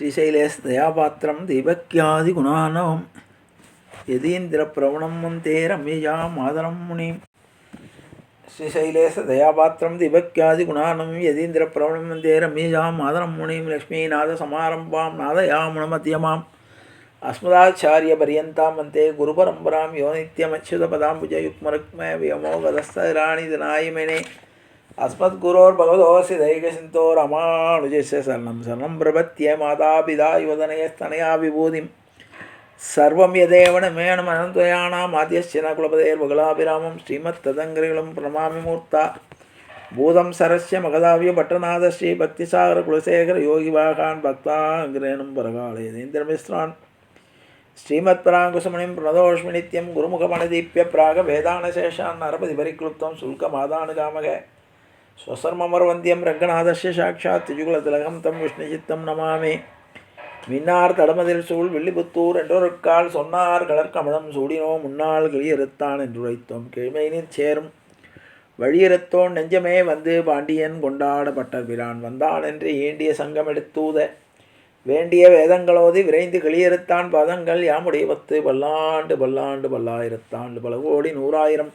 ஸ்ரீசைலேஸ்தயாபாத்திரம் தீபக்யாதி குணானவம். யதீந்திர பிரவணம் வந்தே ரம்யா மாதனம் முனி. ஸ்ரீசைலேச தயாபாத்திரம் திபக்யாதி குணானம் யதீந்திர பிரவணம் வந்தே ரம்யா மாதனம் முனிம் லக்ஷ்மீநாத சமாரம்பாம் நாதயாமுணமத்தியமாம் அஸ்மதாச்சாரிய பரியந்தாம் வந்தே குரு பரம்பராம் யோ அச்சுத பதாம்புஜ யுக்மருக்ம வியமோ கதஸ்தராணி அஸ்மத்குரோர் பகவதோசி தைகசிந்தோ ரமானுஜஸ்ய சரணம். சரணம் பிரபத்திய மாதாபிதா யுவதனயஸ்தனயா விபூதிம் சர்வம் யதேவன மேனம் அனந்தயானாம். ஆதியஸ்யன குலபதேர் பகலாபிராமம் ஸ்ரீமத் ததங்கிரிகளும் பிரணமாமி மூர்த்தா. பூதம் சரஸ்ய மகதாவிய பட்டநாத ஸ்ரீ பக்திசாகர குலசேகர யோகி வாகான் பக்தாங்கிரேனும் பரகாலயது இந்திரமிஸ்ரான் ஸ்ரீமத் பராங்குசமணிம் பிரணதோஷ்மி நித்யம் குருமுகமணதீப்பிய பிராக வேதானசேஷான். நரபதி பரிக்ளுப்தம் சுல்க மாதானுகாமக ஸ்வசர்மமர்வந்தியம் ரங்கநாதஸ்ய சாட்சாத் யுகுலதிலகம் தம் விஷ்ணுசித்தம் நமாமே மின்னார் தடமதில் சூழ் வில்லிபுத்தூர் என்றொருக்கால் சொன்னார் கலர்கமலம் சூடினோ முன்னால் கிளியறுத்தான் என்றுரைத்தோம் கிழமை சேரும் வழியறுத்தோன் நெஞ்சமே வந்து பாண்டியன் கொண்டாடப்பட்ட பிரான் வந்தான் என்று ஏண்டிய சங்கம் எடுத்தூத வேண்டிய வேதங்களோது விரைந்து கிளியறுத்தான் பதங்கள் யாமுடைய பத்து பல்லாண்டு பல்லாண்டு பல்லாயிரத்தாண்டு பல கோடி நூறாயிரம்.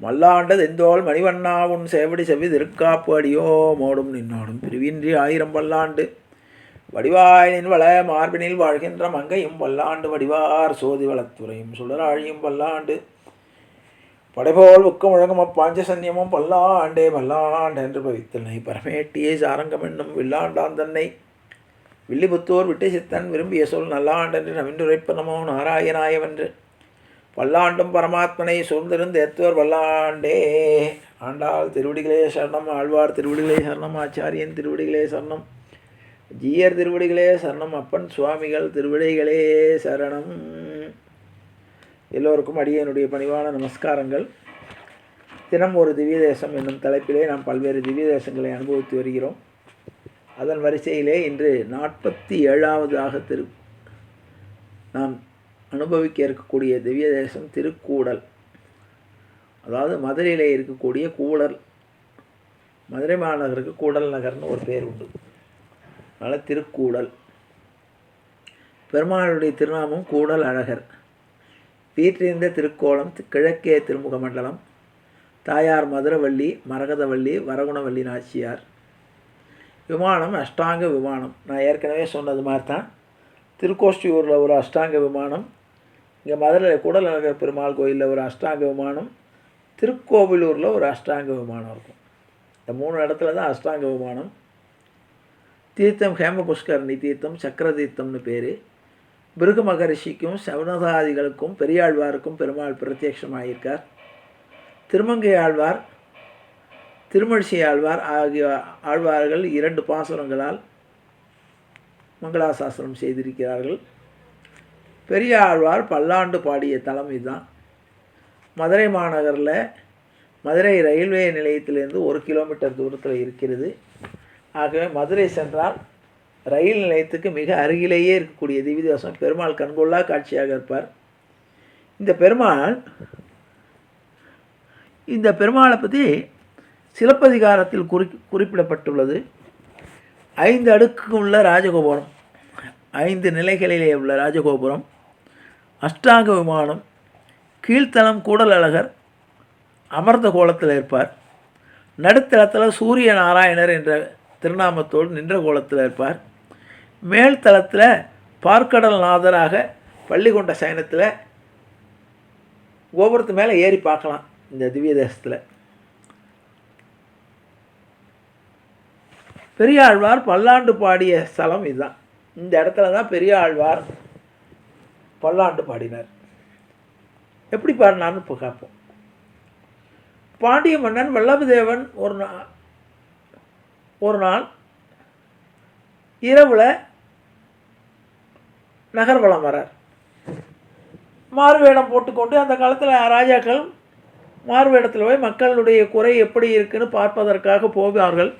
மல்லாண்ட தெந்தோள் மணிவண்ணா உன் சேவடி செவ்வி திருக்காப்பு அடியோ? மோடும் நின்னோடும் பிரிவின்றி ஆயிரம் பல்லாண்டு வடிவாய் நின்வள மார்பினில் வாழ்கின்ற மங்கையும் பல்லாண்டு வடிவார் சோதி வளத்துறையும் சுடராழியும் பல்லாண்டு படைபோல் உக்கம் முழங்கும் அப்பாஞ்சசன்யமும் பல்லாண்டே பல்லாண்டு என்று பவித்தனை பரமேட்டியே சாரங்கம் என்னும் வில்லாண்டான் தன்னை. வில்லிபுத்தூர் விட்டு சித்தன் விரும்பிய சொல் நல்லாண்டென்று நவின்றுரைப்பனமோ நாராயணாயவென்று. பல்லாண்டும் பரமாத்மனை சூழ்ந்திருந்து ஏத்துவர் வல்லாண்டே. ஆண்டாள் திருவடிகளே சரணம் ஆழ்வார் திருவடிகளே சரணம் ஆச்சாரியன் திருவடிகளே சரணம் ஜீயர் திருவடிகளே சரணம் அப்பன் சுவாமிகள் திருவடிகளே சரணம். எல்லோருக்கும் அடியனுடைய பணிவான நமஸ்காரங்கள். தினம் ஒரு திவ்ய தேசம் என்னும் தலைப்பிலே நாம் பல்வேறு திவ்ய தேசங்களை அனுபவித்து வருகிறோம். அதன் வரிசையிலே இன்று நாற்பத்தி ஏழாவதாக திரு நாம் அனுபவிக்க இருக்கக்கூடிய திவ்ய தேசம் திருக்கூடல். அதாவது மதுரையில் இருக்கக்கூடிய கூடல். மதுரை மாநகருக்கு கூடல் நகர்னு ஒரு பேர் உண்டு. அதனால் திருக்கூடல். பெருமாளுடைய திருநாமம் கூடல் அழகர். வீற்றிருந்த திருக்கோலம் கிழக்கே திருமுக மண்டலம். தாயார் மதுரவள்ளி மரகதவள்ளி வரகுணவள்ளி நாச்சியார். விமானம் அஷ்டாங்க விமானம். நான் ஏற்கனவே சொன்னது மாதிரி தான் திருக்கோஷ்டியூரில் ஒரு அஷ்டாங்க விமானம். இங்கே மதுரையில் கூடலழகர் பெருமாள் கோயிலில் ஒரு அஷ்டாங்க விமானம் திருக்கோவிலூரில் ஒரு அஷ்டாங்க விமானம் இருக்கும். இந்த மூணு இடத்துல தான் அஷ்டாங்க விமானம். தீர்த்தம் ஹேம புஷ்கரணி தீர்த்தம் சக்கர தீர்த்தம்னு பேர். பிருகு மகரிஷிக்கும் சவனதாதிகளுக்கும் பெரியாழ்வாருக்கும் பெருமாள் பிரத்யட்சமாயிருக்கார் திருமங்கை ஆழ்வார் திருமழிசை ஆழ்வார் ஆகிய ஆழ்வார்கள் இரண்டு பாசுரங்களால் மங்களாசாசனம் செய்திருக்கிறார்கள். பெரிய ஆழ்வார் பல்லாண்டு பாடிய தலம் இதுதான். மதுரை மாநகரில் மதுரை ரயில்வே நிலையத்திலேருந்து ஒரு கிலோமீட்டர் தூரத்தில் இருக்கிறது. ஆகவே மதுரை சென்றால் ரயில் நிலையத்துக்கு மிக அருகிலேயே இருக்கக்கூடிய திவிதேசம் பெருமாள் கண்கொள்ளா காட்சியாக இருப்பார். இந்த பெருமாள் இந்த பெருமாளை பற்றி சிலப்பதிகாரத்தில் குறி குறிப்பிடப்பட்டுள்ளது. ஐந்து அடுக்கு உள்ள ராஜகோபுரம் ஐந்து நிலைகளிலே உள்ள ராஜகோபுரம் அஷ்டாங்க விமானம் கீழ்த்தளம் கூடல் அழகர் அமர்ந்த கோலத்தில் இருப்பார் நடுத்தளத்தில் சூரிய நாராயணர் என்ற திருநாமத்தோடு நின்ற கோலத்தில் இருப்பார் மேல்தளத்தில் பார்க்கடல் நாதராக பள்ளிகொண்ட சயனத்தில் கோபுரத்து மேலே ஏறி பார்க்கலாம் இந்த திவ்ய தேசத்தில். பெரியாழ்வார் பல்லாண்டு பாடிய ஸ்தலம் இதுதான். இந்த இடத்துல தான் பெரியாழ்வார் பல்லாண்டு பாடினார். எப்படி பாடினான்னு இப்போ கேட்போம் பாண்டிய மன்னன் வல்லபதேவன் ஒரு நாள் ஒரு நாள் இரவில் நகர்வலம் வரார். மாறுவேடம் போட்டுக்கொண்டு அந்த காலத்தில் ராஜாக்கள் மாறுவேடத்தில் போய் மக்களுடைய குறை எப்படி இருக்குன்னு பார்ப்பதற்காக போவார்கள்.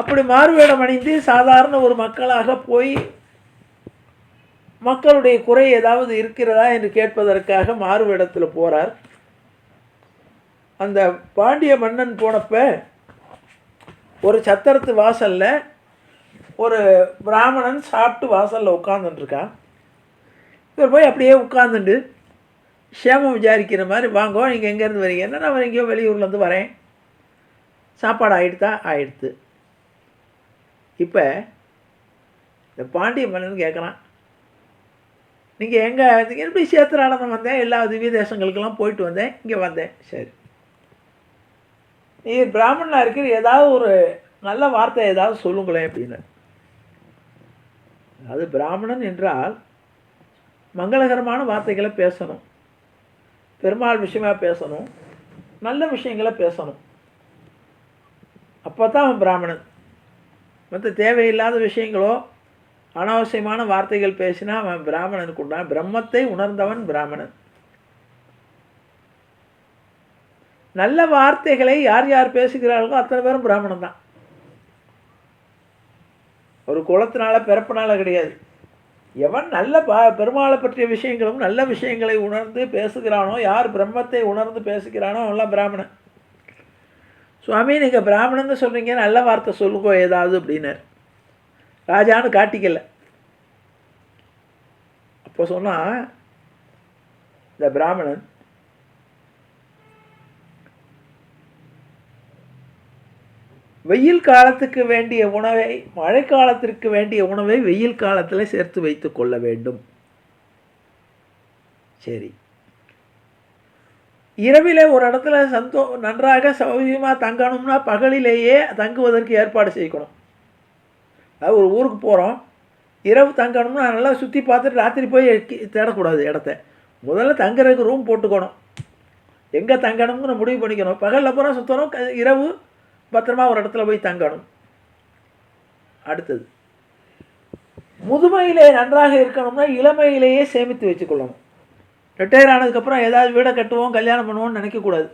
அப்படி மாறுவேடம் அணிந்து சாதாரண ஒரு மக்களாக போய் மக்களுடைய குறை ஏதாவது இருக்கிறதா என்று கேட்பதற்காக மாறுவேடத்தில் போகிறார் அந்த பாண்டிய மன்னன் போனப்ப ஒரு சத்திரத்து வாசலில் ஒரு பிராமணன் சாப்பிட்டு வாசலில் உட்காந்துட்டுருக்கான் இவர் போய் அப்படியே உட்காந்துட்டு சேமம் விசாரிக்கிற மாதிரி வாங்கோ நீங்கள் எங்கேருந்து வரீங்கன்னா நான் எங்கேயோ வெளியூர்லேருந்து வரேன். சாப்பாடு ஆகிடுதா ஆயிடுத்து. இப்போ இந்த பாண்டிய மன்னன் கேட்குறான் நீங்கள் எங்கே எப்படி சேத்திரானந்தம் வந்தேன்? எல்லா திவ்ய தேசங்களுக்கெல்லாம் போயிட்டு வந்தேன். இங்கே வந்தேன். சரி. நீ பிராமணனாக இருக்கிற ஏதாவது ஒரு நல்ல வார்த்தை ஏதாவது சொல்லுங்களேன் அப்படின்னு. அது பிராமணன் என்றால் மங்களகரமான வார்த்தைகளை பேசணும். பெருமாள் விஷயமாக பேசணும். நல்ல விஷயங்களை பேசணும். அப்போ தான் அவன் பிராமணன். மற்ற தேவையில்லாத விஷயங்களோ அனாவசியமான வார்த்தைகள் பேசினா அவன் பிராமணனுக்கு உண்டான் பிரம்மத்தை உணர்ந்தவன் பிராமணன். நல்ல வார்த்தைகளை யார் யார் பேசுகிறார்களோ அத்தனை பேரும் பிராமணன் தான். ஒரு குளத்தினால பிறப்பினால கிடையாது. எவன் நல்ல பா பெருமாளை பற்றிய விஷயங்களும் நல்ல விஷயங்களை உணர்ந்து பேசுகிறானோ யார் பிரம்மத்தை உணர்ந்து பேசுகிறானோ அவன்லாம் பிராமணன். சுவாமி நீங்கள் பிராமணன்னு சொல்கிறீங்க நல்ல வார்த்தை சொல்லுங்கோ ஏதாவது அப்படின்னார். ராஜான்னு காட்டிக்கல. அப்போ சொன்னால் இந்த பிராமணன் வெயில் காலத்துக்கு வேண்டிய உணவை மழைக்காலத்திற்கு வேண்டிய உணவை வெயில் காலத்தில் சேர்த்து வைத்து கொள்ள வேண்டும். சரி. இரவில் ஒரு இடத்துல சந்தோ நன்றாக சௌகரியமாக தங்கணும்னா பகலிலேயே தங்குவதற்கு ஏற்பாடு செய்யணும். அது ஒரு ஊருக்கு போகிறோம் இரவு தங்கணும்னா நல்லா சுற்றி பார்த்துட்டு ராத்திரி போய் தேடக்கூடாது இடத்த. முதல்ல தங்குறதுக்கு ரூம் போட்டுக்கணும். எங்கே தங்கணும்னு முடிவு பண்ணிக்கணும். பகலில் பூரா சுற்றணும் இரவு பத்திரமா ஒரு இடத்துல போய் தங்கணும். அடுத்தது. முதுமையிலே நன்றாக இருக்கணும்னா இளமையிலேயே சேமித்து வச்சுக்கொள்ளணும். ரிட்டையர் ஆனதுக்கப்புறம் ஏதாவது வீடை கட்டுவோம் கல்யாணம் பண்ணுவோம்னு நினைக்கக்கூடாது.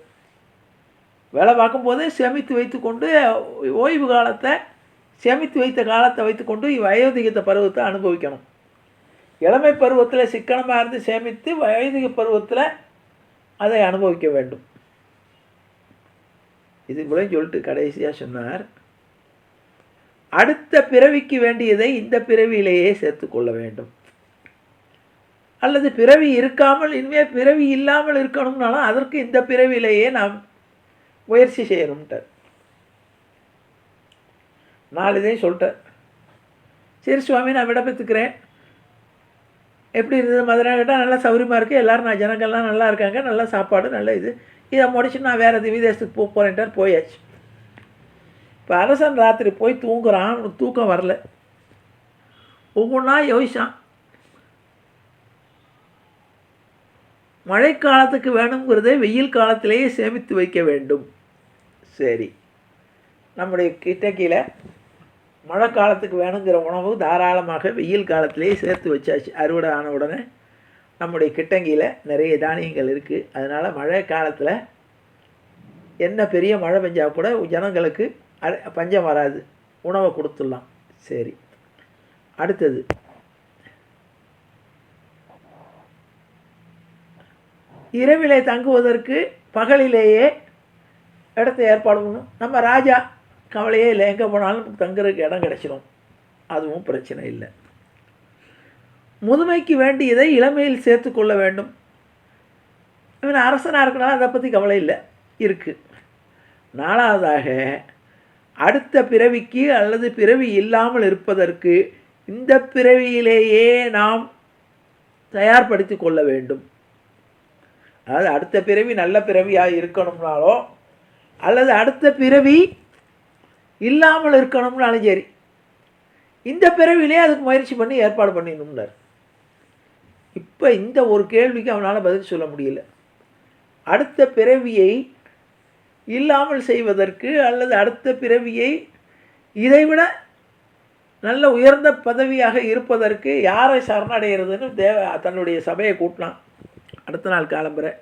வேலை பார்க்கும்போதே சேமித்து வைத்துக்கொண்டு ஓய்வு காலத்தை சேமித்து வைத்த காலத்தை வைத்துக்கொண்டு வயோதிகத்த பருவத்தை அனுபவிக்கணும். இளமை பருவத்தில் சிக்கனமாக இருந்து சேமித்து வயோதிக பருவத்தில் அதை அனுபவிக்க வேண்டும். இது போல சொல்லிட்டு கடைசியாக சொன்னார். அடுத்த பிறவிக்கு வேண்டியதை இந்த பிறவியிலேயே சேர்த்து கொள்ள வேண்டும். அல்லது பிறவி இருக்காமல் இனிமேல் பிறவி இல்லாமல் இருக்கணும்னாலும் அதற்கு இந்த பிறவியிலேயே நாம் முயற்சி செய்யணும்ட்டார். நாலு இதையும் சொல்லிட்டேன். சரி சுவாமி நான் விடப்பெற்றுக்கிறேன். எப்படி இருந்தது மதுரை கேட்டால் நல்லா சௌரியமாக இருக்குது எல்லோரும் நான் ஜனங்கள்லாம் நல்லா இருக்காங்க. நல்லா சாப்பாடு நல்ல இது. இதை முடிச்சு நான் வேறு விதேசத்துக்கு போக போகிறேன்ட்டார் போயாச்சு. இப்போ அரசன் ராத்திரி போய் தூங்குறான். அவனுக்கு தூக்கம் வரல. ஒவ்வொன்றா யோசிச்சான். மழைக்காலத்துக்கு வேணுங்கிறதே வெயில் காலத்திலேயே சேமித்து வைக்க வேண்டும். சரி. நம்முடைய கிட்டக்கியில் மழை காலத்துக்கு வேணுங்கிற உணவு தாராளமாக வெயில் காலத்திலேயே சேர்த்து வச்சாச்சு. அறுவடை ஆன உடனே நம்முடைய கிட்டங்கியில் நிறைய தானியங்கள் இருக்குது அதனால் மழை காலத்தில் என்ன பெரிய மழை பெஞ்சால் கூட ஜனங்களுக்கு பஞ்சம் வராது. உணவை கொடுத்துடலாம். சரி. அடுத்தது. இரவிலே தங்குவதற்கு பகலிலேயே இடத்த ஏற்பாடு பண்ணணும் நம்ம ராஜா கவலையே இல்லை. எங்கே போனாலும் தங்குறதுக்கு இடம் கிடச்சிடும் அதுவும் பிரச்சனை இல்லை. முதுமைக்கு வேண்டியதை இளமையில் சேர்த்து கொள்ள வேண்டும். இவன் அரசனாக இருக்கனால அதை பற்றி கவலை இல்லை. இருக்குது நாலாவதாக அடுத்த பிறவிக்கு அல்லது பிறவி இல்லாமல் இருப்பதற்கு இந்த பிறவியிலேயே நாம் தயார்படுத்தி கொள்ள வேண்டும். அதாவது அடுத்த பிறவி நல்ல பிறவியாக இருக்கணும்னாலோ அல்லது அடுத்த பிறவி இல்லாமல் இருக்கணும்னாலும் சரி. இந்த பிறவிலே அதுக்கு முயற்சி பண்ணி ஏற்பாடு பண்ணிடணும்னார். இப்போ இந்த ஒரு கேள்விக்கு அவனால் பதில் சொல்ல முடியல. அடுத்த பிறவியை இல்லாமல் செய்வதற்கு அல்லது அடுத்த பிறவியை இதைவிட நல்ல உயர்ந்த பதவியாக இருப்பதற்கு யாரை சரணடைகிறதுன்னு தேவ தன்னுடைய சபையை கூட்டினான். அடுத்த நாள் காலம்புரை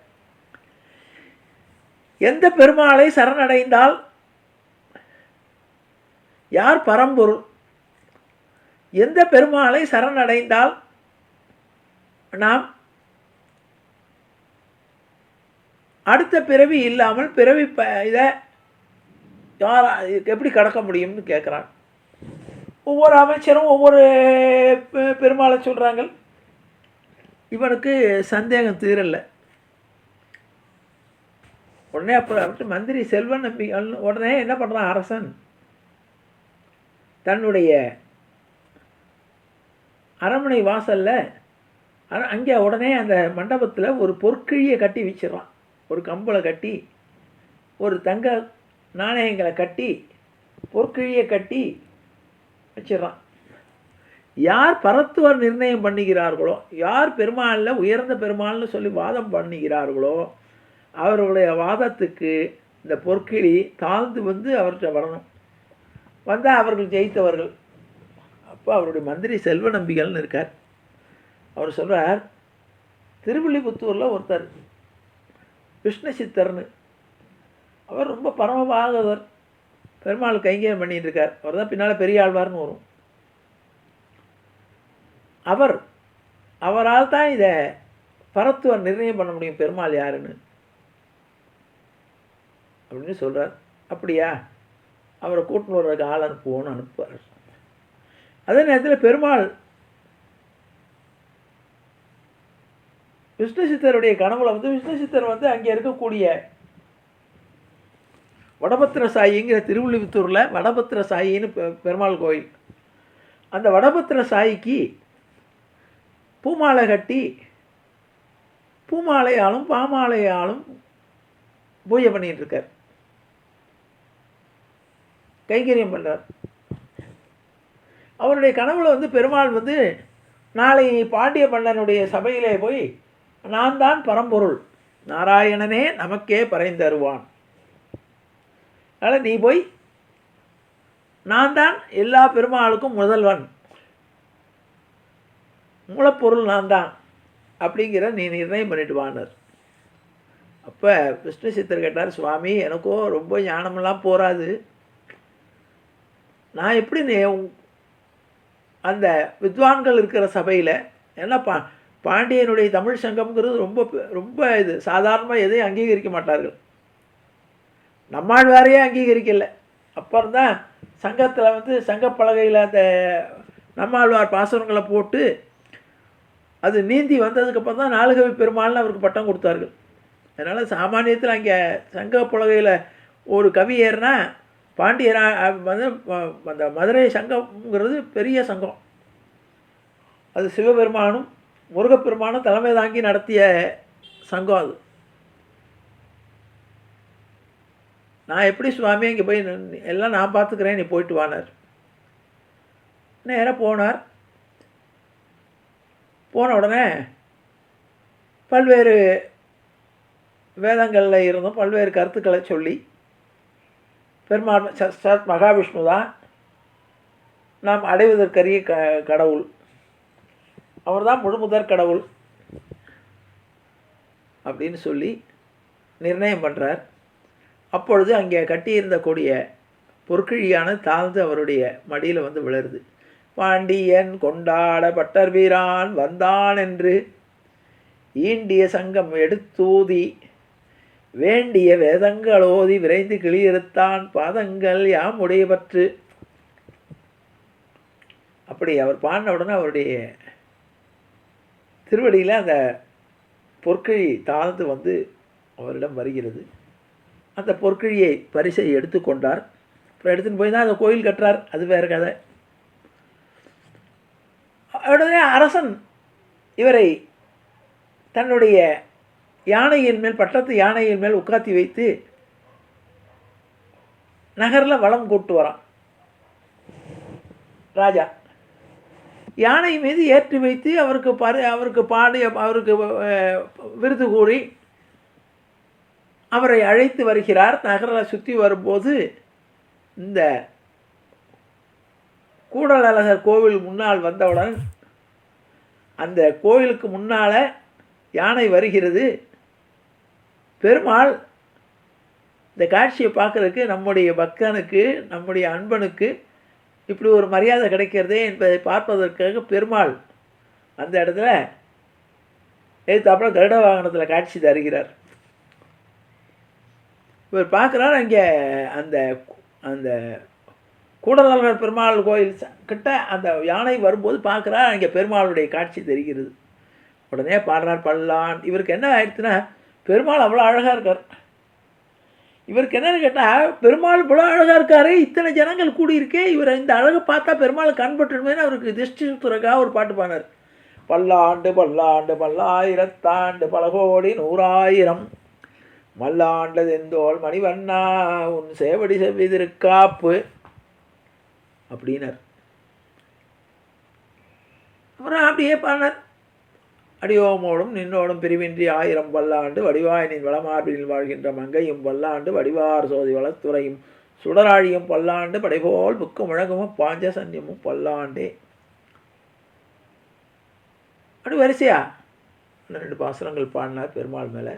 எந்த பெருமாளை சரணடைந்தால் யார் பரம்பொருள்? எந்த பெருமாளை சரணடைந்தால் நாம் அடுத்த பிறவி இல்லாமல் பிறவி ப இதை யார் எப்படி கடக்க முடியும்னு கேட்குறான் ஒவ்வொரு அமைச்சரும் ஒவ்வொரு பெ- பெருமாளை சொல்கிறாங்க இவனுக்கு சந்தேகம் தீரலை. உடனே அப்புறம் மந்திரி செல்வன் நம்பி உடனே என்ன பண்ணுறான் அரசன்? தன்னுடைய அரண்மனை வாசலில் அங்கே உடனே அந்த மண்டபத்தில் ஒரு பொற்கிழியை கட்டி வச்சிடறான். ஒரு கம்பளை கட்டி ஒரு தங்க நாணயங்களை கட்டி பொற்கிழியை கட்டி வச்சிடறான். யார் பரத்துவர் நிர்ணயம் பண்ணுகிறார்களோ யார் பெருமாளில் உயர்ந்த பெருமாள்னு சொல்லி வாதம் பண்ணுகிறார்களோ அவர்களுடைய வாதத்துக்கு இந்த பொற்கிழி தாழ்ந்து வந்து அவர்கிட்ட வரணும். வந்தால் அவர்கள் ஜெயித்தவர்கள். அப்போ அவருடைய மந்திரி செல்வ நம்பிகள்னு இருக்கார். அவர் சொல்கிறார் திருவில்லிபுத்தூரில் ஒருத்தர் விஷ்ணு சித்தர்னு அவர் ரொம்ப பரமபாகவர். பெருமாள் கைங்கரியம் பண்ணிகிட்டு இருக்கார். அவர் தான் பின்னால் பெரிய ஆழ்வார்னு வரும். அவர் அவரால் தான் இதை பரத்துவர் நிர்ணயம் பண்ண முடியும் பெருமாள் யாருன்னு. அப்படின்னு சொல்கிறார் அப்படியா? அவரை கூட்டின்னு வர்றதுக்கு ஆள் அனுப்புவோன்னு அனுப்புவார். அதே நேரத்தில் பெருமாள் விஷ்ணு சித்தருடைய கனவுல வந்து விஷ்ணு சித்தர் வந்து அங்கே இருக்கக்கூடிய வடபத்திர சாயிங்கிற திருவள்ளுவத்தூரில் வடபத்திர சாயின்னு பெ- பெருமாள் கோயில். அந்த வடபத்திர சாயிக்கு பூமாலை கட்டி பூமாலையாலும் பாமாலையாலும் பூஜை பண்ணிகிட்டு இருக்கார். கைங்கரியம் பண்ணுறார் அவருடைய கனவுல வந்து பெருமாள் வந்து நாளை பாண்டிய மன்னனுடைய சபையிலே போய் நான் தான் பரம்பொருள். நாராயணனே நமக்கே பறைந்தருவான் அதனால் நீ போய் நான் தான் எல்லா பெருமாளுக்கும் முதல்வன். மூலப்பொருள் நான் தான் அப்படிங்கிற நீ நிர்ணயம் பண்ணிட்டு வானர். அப்போ விஷ்ணு சித்தர் கேட்டார் சுவாமி எனக்கோ ரொம்ப ஞானமெல்லாம் போராது நான் எப்படி அந்த வித்வான்கள் இருக்கிற சபையில் ஏன்னா பா பாண்டியனுடைய தமிழ் சங்கம்ங்கிறது ரொம்ப ரொம்ப இது சாதாரணமாக எதையும் அங்கீகரிக்க மாட்டார்கள். நம்மாழ்வாரையே அங்கீகரிக்கல. அப்புறம் தான் சங்கத்தில் வந்து சங்கப்பலகையில் அந்த நம்மாழ்வார் பாசுரங்களை போட்டு அது நீந்தி வந்ததுக்கப்புறம் தான் நாலுகவி பெருமாள்னு அவருக்கு பட்டம் கொடுத்தார்கள். அதனால் சாமானியத்தில் அங்கே சங்க புலகையில் ஒரு கவி ஏறுனா பாண்டியரா வந்து அந்த மதுரை சங்கம்ங்கிறது பெரிய சங்கம். அது சிவபெருமானும் முருகப்பெருமானும் தலைமை தாங்கி நடத்திய சங்கம் அது. நான் எப்படி சுவாமி இங்கே போய் எல்லாம் நான் பார்த்துக்கிறேன் நீ போயிட்டு வானார் நேராக போனார். போன உடனே பல்வேறு வேதங்களில் இருந்தும் பல்வேறு கருத்துக்களை சொல்லி பெருமாள் ச- சத் மகாவிஷ்ணு தான் நாம் அடைவதற்கரிய க கடவுள். அவர் தான் முழுமுதற் கடவுள். அப்படின்னு சொல்லி நிர்ணயம் பண்ணுறார் அப்பொழுது அங்கே கட்டியிருந்த கூடிய பொற்கிழியான தாழ்ந்து அவருடைய மடியில் வந்து விழுறது பாண்டியன் கொண்டாட பட்டர் வீரான் வந்தான் என்று ஈண்டிய சங்கம் எடுத்தூதி வேண்டிய வேதங்களோதி விரைந்து கிளியிருத்தான் பாதங்கள் யாம் உடையபற்று அப்படி அவர் பாடின உடனே அவருடைய திருவடியில் அந்த பொற்கிழி தாழ்ந்து வந்து அவரிடம் வருகிறது. அந்த பொற்கிழியை பரிசை எடுத்துக்கொண்டார் அப்புறம் எடுத்துன்னு போய் தான் அந்த கோயில் கட்டுறார். அது வேறு கதை. உடனே அரசன் இவரை தன்னுடைய யானையின் மேல் பட்டத்து யானையின் மேல் உட்காத்தி வைத்து நகரில் வளம் கூட்டு வரான் ராஜா யானை மீது ஏற்றி வைத்து அவருக்கு பரு அவருக்கு பாடி அவருக்கு விருது கூறி அவரை அழைத்து வருகிறார். நகரில் சுற்றி வரும்போது இந்த கூடலழகர் கோவில் முன்னால் வந்தவுடன் அந்த கோவிலுக்கு முன்னால் யானை வருகிறது. பெருமாள் இந்த காட்சியை பார்க்கறதுக்கு நம்முடைய பக்தனுக்கு நம்முடைய அன்பனுக்கு இப்படி ஒரு மரியாதை கிடைக்கிறதே என்பதை பார்ப்பதற்காக பெருமாள் அந்த இடத்துல எழுத்தாப்புல கருட வாகனத்தில் காட்சி தருகிறார். இவர் பார்க்குறாரு அங்கே அந்த அந்த கூடலர் பெருமாள் கோயில் கிட்ட அந்த யானை வரும்போது பார்க்குறா அங்கே பெருமாளுடைய காட்சி தெரிகிறது. உடனே பாடுறார் பல்லான் இவருக்கு என்ன ஆயிடுச்சுன்னா பெருமாள் அவ்வளோ அழகாக இருக்கார். இவருக்கு என்னன்னு கேட்டால் பெருமாள் இவ்வளோ அழகாக இருக்காரு இத்தனை ஜனங்கள் கூடியிருக்கே இவர் இந்த அழகை பார்த்தா பெருமாள் கண்பட்டுமே அவருக்கு திருஷ்டி சுத்துறக்காக ஒரு பாட்டு பாடினார். பல்லாண்டு பல்லாண்டு பல்லாயிரத்தாண்டு பல கோடி நூறாயிரம். மல்லாண்டதெந்தோள் மணிவண்ணா உன் சேவடி செவ்விதிருக்காப்பு. அப்படின்னார். அப்புறம் அப்படியே பாடினார். அடியோமோடும் நின்னோடும் பிரிவின்றி ஆயிரம் பல்லாண்டு வடிவாயனின் வளமார்பினில் வாழ்கின்ற மங்கையும் பல்லாண்டு வடிவார் சோதி வளத்துறையும் சுடராழியும் பல்லாண்டு படைபோல் புக்கு முழகமும் பாஞ்சசன்யமும் பல்லாண்டே. அப்படி வரிசையா? இன்னும் ரெண்டு பாசுரங்கள் பாடினார் பெருமாள் மேலே.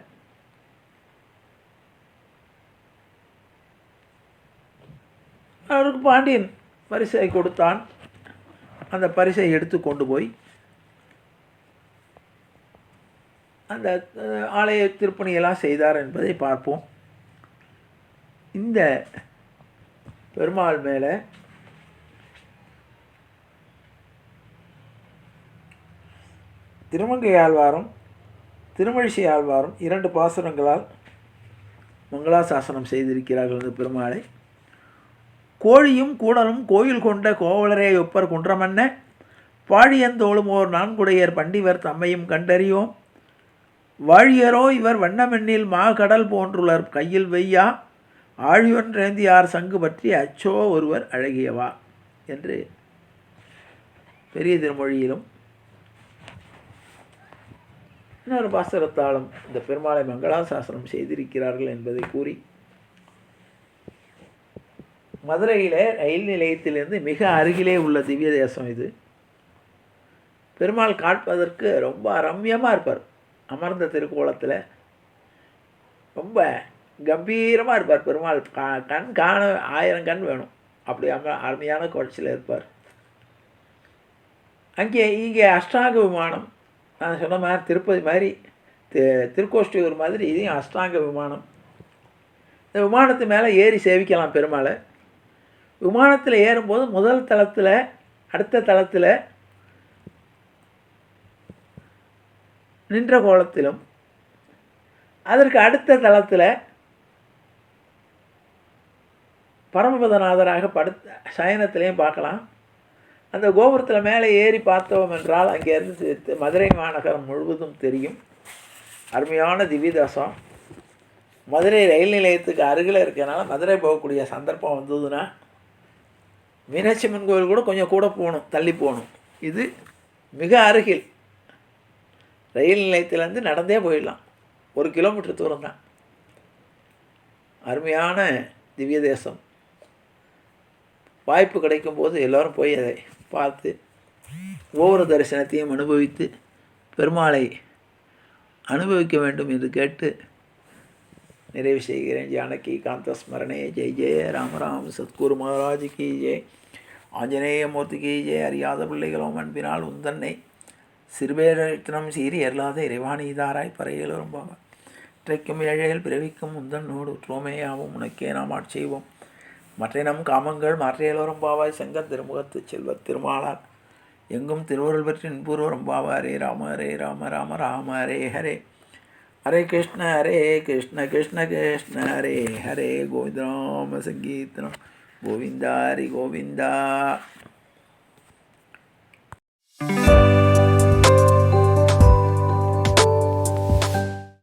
அவருக்கு பாண்டியன் பரிசை கொடுத்தான். அந்த பரிசை எடுத்து கொண்டு போய் அந்த ஆலய திருப்பணியெல்லாம் செய்தார் என்பதை பார்ப்போம். இந்த பெருமாள் மேலே திருமங்கை ஆழ்வாரும் திருமழிசை ஆழ்வாரும் இரண்டு பாசுரங்களால் மங்களாசாசனம் செய்திருக்கிறார்கள் இந்த பெருமாளை. கோழியும் கூடலும் கோயில் கொண்ட கோவலரே ஒப்பர் குன்றமன்ன பாழியந்தோளும் ஓர் நான்குடையர் பண்டிவர் தம்மையும் கண்டறியோம். வாழியரோ இவர் வண்ணமெண்ணில் மாகடல் போன்றுள்ளர் கையில் வெய்யா ஆழியொன்றேந்தியார் சங்கு பற்றி அச்சோ ஒருவர் அழகியவா? என்று பெரிய திருமொழியிலும் இன்னொரு பாசரத்தாலும் இந்த பெருமாளை மங்களாசாசனம் செய்திருக்கிறார்கள் என்பதை கூறி மதுரையிலே ரயில் நிலையத்திலிருந்து மிக அருகிலே உள்ள திவ்ய தேசம் இது. பெருமாள் காட்பதற்கு ரொம்ப ரம்யமாக இருப்பார். அமர்ந்த திருக்கோலத்தில் ரொம்ப கம்பீரமாக இருப்பார் பெருமாள். கா கண் காண ஆயிரம் கண் வேணும். அப்படி அம அருமையான காட்சியில் இருப்பார். அங்கே இங்கே அஷ்டாங்க விமானம் நான் சொன்ன மாதிரி திருப்பதி மாதிரி தி திருக்கோஷ்டியூர் மாதிரி இதையும் அஷ்டாங்க விமானம். இந்த விமானத்து மேலே ஏறி சேவிக்கலாம் பெருமாளை. விமானத்தில் ஏறும்போது முதல் தளத்தில் அடுத்த தளத்தில் நின்ற கோலத்திலும் அதற்கு அடுத்த தளத்தில் பரமபதநாதராக படுத்த சயனத்திலையும் பார்க்கலாம். அந்த கோபுரத்தில் மேலே ஏறி பார்த்தோம் என்றால் அங்கேருந்து மதுரை மாநகரம் முழுவதும் தெரியும். அருமையான திவ்யதாசம். மதுரை ரயில் நிலையத்துக்கு அருகில் இருக்கிறனால மதுரை போகக்கூடிய சந்தர்ப்பம் வந்ததுன்னா மீனாட்சி அம்மன் கோவில் கூட கொஞ்சம் கூட போகணும் தள்ளி போகணும். இது மிக அருகில். ரயில் நிலையத்திலேருந்து நடந்தே போயிடலாம். ஒரு கிலோமீட்டர் தூரம் தான் அருமையான திவ்ய தேசம் வாய்ப்பு கிடைக்கும்போது எல்லோரும் போய் அதை பார்த்து ஒவ்வொரு தரிசனத்தையும் அனுபவித்து பெருமாளை அனுபவிக்க வேண்டும் என்று கேட்டு நிறைவு செய்கிறேன். ஜானகி காந்த ஸ்மரணே ஜெய் ஜெய ராமராம் சத்குரு மகாராஜ் கி ஜெய். ஆஞ்சநேய மூர்த்தி கி ஜெய். அறியாத பிள்ளைகளும் அன்பினால் உந்தன்னை சிறுபேரத்தினம் சீறி அருளாத இறைவாணிதாராய் பறையலும் பாவம். இற்றைக்கும் ஏழைகள் பிறவிக்கும் உந்தன் நோடு உற்றோமேயாவும் உனக்கே நாம் ஆட்செய்வோம் மற்ற நம் காமங்கள் மாற்றியலோரும் பாவாய் செங்க திருமுகத்து செல்வத் திருமாளார் எங்கும் திருவருள் பற்றி இன்பூர்வரும் பாவாரே ராம ஹரே ராம ராம ராம ஹரே ஹரே. ஹரே கிருஷ்ண ஹரே கிருஷ்ண கிருஷ்ண கிருஷ்ண ஹரே ஹரே கோவிந்தராம சங்கீர்த்தனம். கோவிந்தா ஹரி கோவிந்தா.